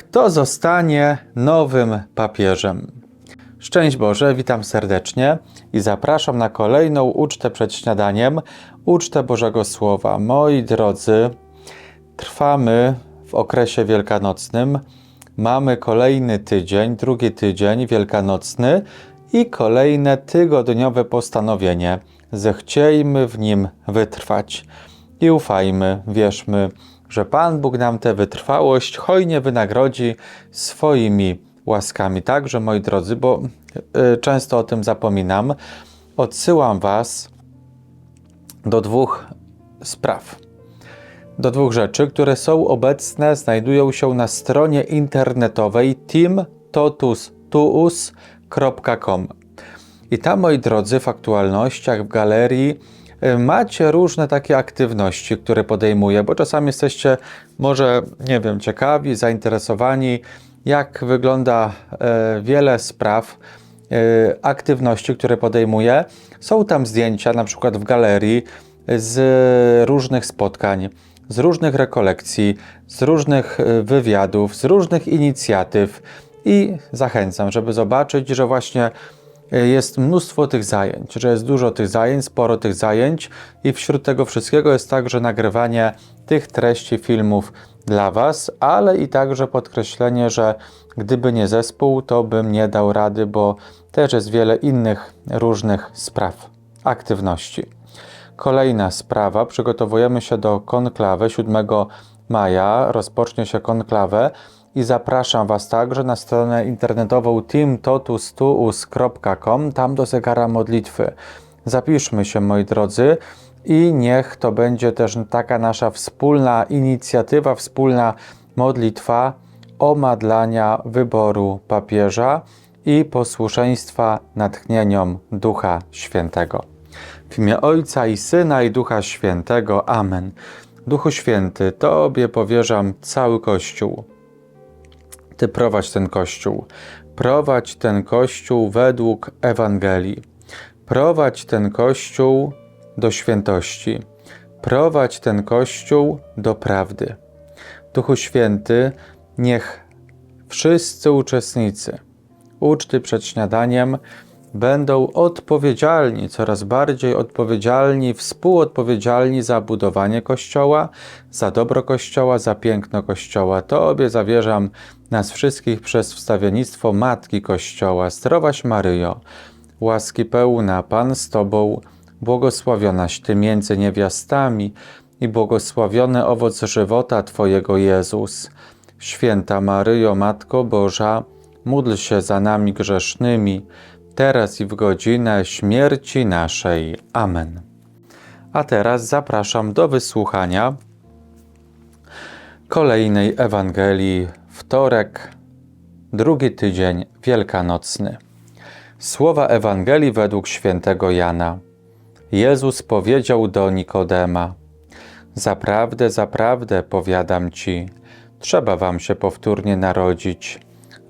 Kto zostanie nowym papieżem? Szczęść Boże, witam serdecznie i zapraszam na kolejną ucztę przed śniadaniem, ucztę Bożego Słowa. Moi drodzy, trwamy w okresie wielkanocnym. Mamy kolejny tydzień, drugi tydzień wielkanocny i kolejne tygodniowe postanowienie. Zechciejmy w nim wytrwać i ufajmy, wierzmy, że Pan Bóg nam tę wytrwałość hojnie wynagrodzi swoimi łaskami. Także, moi drodzy, bo y, często o tym zapominam, odsyłam Was do dwóch spraw. Do dwóch rzeczy, które są obecne, znajdują się na stronie internetowej teamtotustuus.com. I tam, moi drodzy, w aktualnościach, w galerii macie różne takie aktywności, które podejmuję, bo czasami jesteście może, nie wiem, ciekawi, zainteresowani, jak wygląda e, wiele spraw, e, aktywności, które podejmuję. Są tam zdjęcia, na przykład w galerii, z różnych spotkań, z różnych rekolekcji, z różnych wywiadów, z różnych inicjatyw i zachęcam, żeby zobaczyć, że właśnie jest mnóstwo tych zajęć, że jest dużo tych zajęć, sporo tych zajęć i wśród tego wszystkiego jest także nagrywanie tych treści filmów dla Was, ale i także podkreślenie, że gdyby nie zespół, to bym nie dał rady, bo też jest wiele innych różnych spraw, aktywności. Kolejna sprawa, przygotowujemy się do konklawy 7 maja, rozpocznie się konklawę i zapraszam Was także na stronę internetową teamtotustuus.com, tam do zegara modlitwy. Zapiszmy się, moi drodzy, i niech to będzie też taka nasza wspólna inicjatywa, wspólna modlitwa omadlania wyboru papieża i posłuszeństwa natchnieniom Ducha Świętego. W imię Ojca i Syna i Ducha Świętego. Amen. Duchu Święty, Tobie powierzam cały Kościół. Ty prowadź ten Kościół. Prowadź ten Kościół według Ewangelii. Prowadź ten Kościół do świętości. Prowadź ten Kościół do prawdy. Duchu Święty, niech wszyscy uczestnicy uczty przed śniadaniem będą odpowiedzialni, coraz bardziej odpowiedzialni, współodpowiedzialni za budowanie Kościoła, za dobro Kościoła, za piękno Kościoła. Tobie zawierzam nas wszystkich przez wstawiennictwo Matki Kościoła. Zdrowaś Maryjo, łaski pełna, Pan z Tobą, błogosławionaś Ty między niewiastami i błogosławiony owoc żywota Twojego Jezus. Święta Maryjo, Matko Boża, módl się za nami grzesznymi, teraz i w godzinę śmierci naszej. Amen. A teraz zapraszam do wysłuchania kolejnej Ewangelii, wtorek, drugi tydzień wielkanocny. Słowa Ewangelii według świętego Jana. Jezus powiedział do Nikodema: Zaprawdę, zaprawdę powiadam ci, trzeba wam się powtórnie narodzić.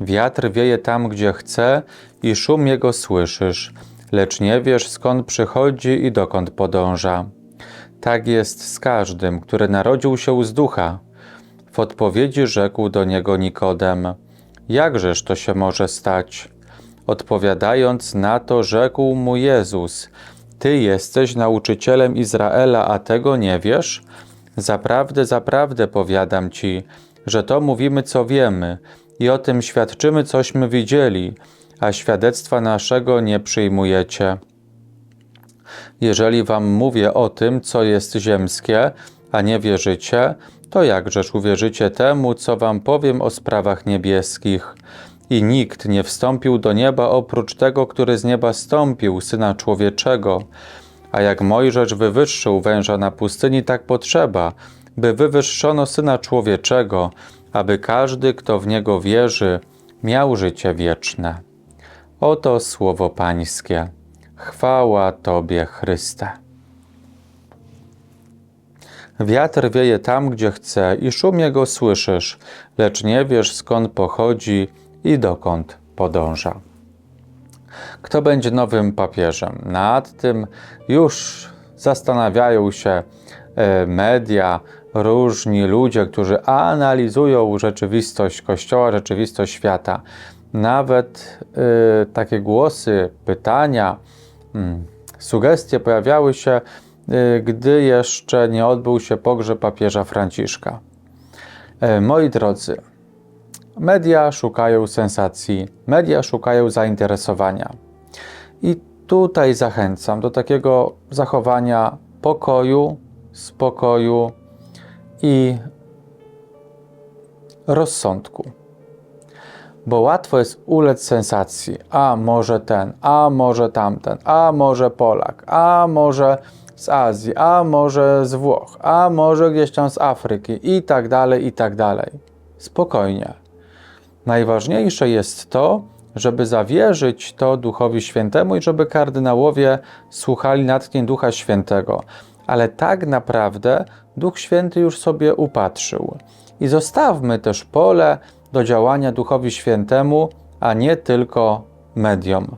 Wiatr wieje tam, gdzie chce, i szum jego słyszysz, lecz nie wiesz skąd przychodzi i dokąd podąża. Tak jest z każdym, który narodził się z ducha. W odpowiedzi rzekł do niego Nikodem: Jakżeż to się może stać? Odpowiadając na to, rzekł mu Jezus: Ty jesteś nauczycielem Izraela, a tego nie wiesz? Zaprawdę, zaprawdę powiadam ci, że to mówimy, co wiemy, i o tym świadczymy, cośmy widzieli, a świadectwa naszego nie przyjmujecie. Jeżeli wam mówię o tym, co jest ziemskie, a nie wierzycie, to jakżeż uwierzycie temu, co wam powiem o sprawach niebieskich? I nikt nie wstąpił do nieba oprócz tego, który z nieba stąpił, Syna Człowieczego. A jak Mojżesz wywyższył węża na pustyni, tak potrzeba, by wywyższono Syna Człowieczego, aby każdy, kto w Niego wierzy, miał życie wieczne. Oto słowo Pańskie. Chwała Tobie, Chryste. Wiatr wieje tam, gdzie chce, i szum jego słyszysz, lecz nie wiesz skąd pochodzi i dokąd podąża. Kto będzie nowym papieżem? Nad tym już zastanawiają się e, media, różni ludzie, którzy analizują rzeczywistość Kościoła, rzeczywistość świata. Nawet e, takie głosy, pytania, mm, sugestie pojawiały się, e, gdy jeszcze nie odbył się pogrzeb papieża Franciszka. E, Moi drodzy, media szukają sensacji, media szukają zainteresowania. I tutaj zachęcam do takiego zachowania pokoju, spokoju i rozsądku. Bo łatwo jest ulec sensacji. A może ten, a może tamten, a może Polak, a może z Azji, a może z Włoch, a może gdzieś tam z Afryki i tak dalej, i tak dalej. Spokojnie. Najważniejsze jest to, żeby zawierzyć to Duchowi Świętemu i żeby kardynałowie słuchali natchnień Ducha Świętego. Ale tak naprawdę Duch Święty już sobie upatrzył. I zostawmy też pole do działania Duchowi Świętemu, a nie tylko mediom.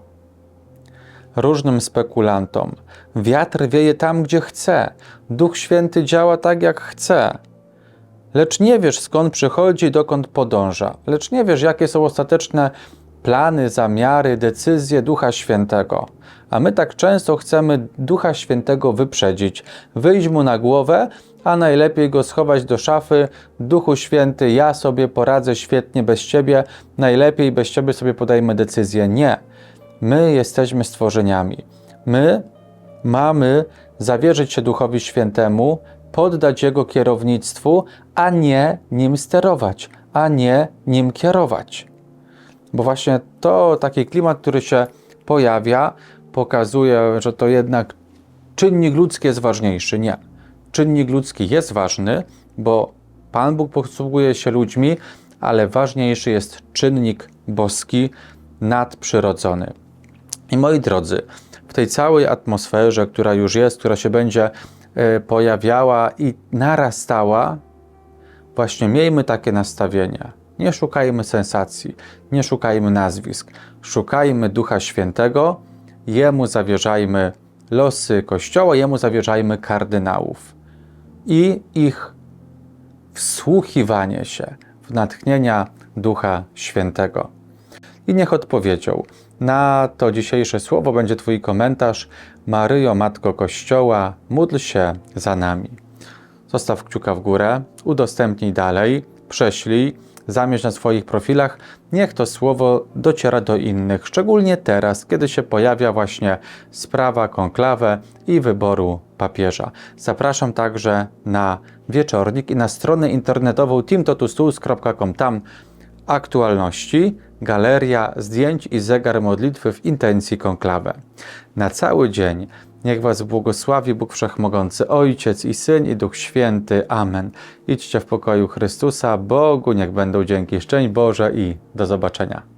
Różnym spekulantom. Wiatr wieje tam, gdzie chce. Duch Święty działa tak, jak chce. Lecz nie wiesz, skąd przychodzi i dokąd podąża. Lecz nie wiesz, jakie są ostateczne plany, zamiary, decyzje Ducha Świętego. A my tak często chcemy Ducha Świętego wyprzedzić, wyjść mu na głowę, a najlepiej go schować do szafy. Duchu Święty, ja sobie poradzę świetnie bez ciebie, najlepiej bez ciebie sobie podajmy decyzję. Nie. My jesteśmy stworzeniami. My mamy zawierzyć się Duchowi Świętemu, poddać Jego kierownictwu, a nie nim sterować, a nie nim kierować. Bo właśnie to taki klimat, który się pojawia, pokazuje, że to jednak czynnik ludzki jest ważniejszy. Nie. Czynnik ludzki jest ważny, bo Pan Bóg posługuje się ludźmi, ale ważniejszy jest czynnik boski, nadprzyrodzony. I moi drodzy, w tej całej atmosferze, która już jest, która się będzie e, pojawiała i narastała, właśnie miejmy takie nastawienie. Nie szukajmy sensacji, nie szukajmy nazwisk, szukajmy Ducha Świętego, Jemu zawierzajmy losy Kościoła, Jemu zawierzajmy kardynałów i ich wsłuchiwanie się w natchnienia Ducha Świętego. I niech odpowiedzią na to dzisiejsze słowo będzie Twój komentarz. Maryjo, Matko Kościoła, módl się za nami. Zostaw kciuka w górę, udostępnij dalej, prześlij, zamieść na swoich profilach. Niech to słowo dociera do innych, szczególnie teraz, kiedy się pojawia właśnie sprawa konklawę i wyboru papieża. Zapraszam także na wieczornik i na stronę internetową teamtotustuls.com. Tam aktualności, galeria zdjęć i zegar modlitwy w intencji konklawę. Na cały dzień niech Was błogosławi Bóg Wszechmogący, Ojciec i Syn i Duch Święty. Amen. Idźcie w pokoju Chrystusa, Bogu niech będą dzięki. Szczęść Boże i do zobaczenia.